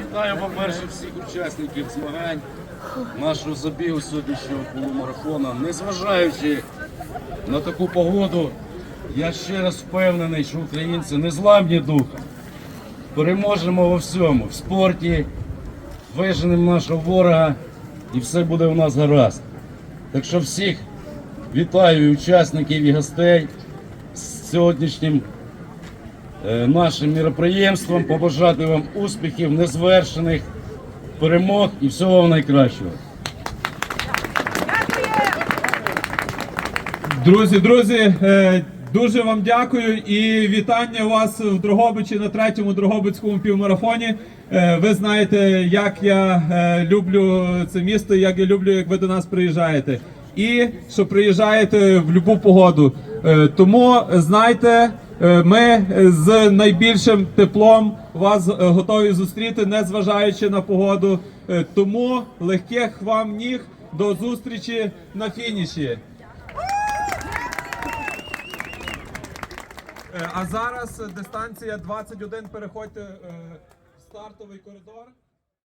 Вітаю, по-перше, всіх учасників змагань нашого забігу сьогоднішнього полумарафону. Незважаючи на таку погоду, я ще раз впевнений, що українці не зламні духом. Переможемо во всьому, в спорті, виженемо нашого ворога і все буде у нас гаразд. Так що всіх вітаю і учасників і гостей з сьогоднішнім нашим міроприємством, побажати вам успіхів, незвершених перемог і всього вам найкращого. Друзі, друзі, е, дуже вам дякую і вітання вас в Дрогобичі на третьому Дрогобицькому півмарафоні. Е, Ви знаєте, як я е, люблю це місто, як я люблю, як ви до нас приїжджаєте. І що приїжджаєте в будь-яку погоду. Е, Тому знайте, е, ми з найбільшим теплом вас е, готові зустріти, незважаючи на погоду. Е, Тому легких вам ніг до зустрічі на фініші. Е, А зараз е, дистанція 21. Переходьте е, в стартовий коридор.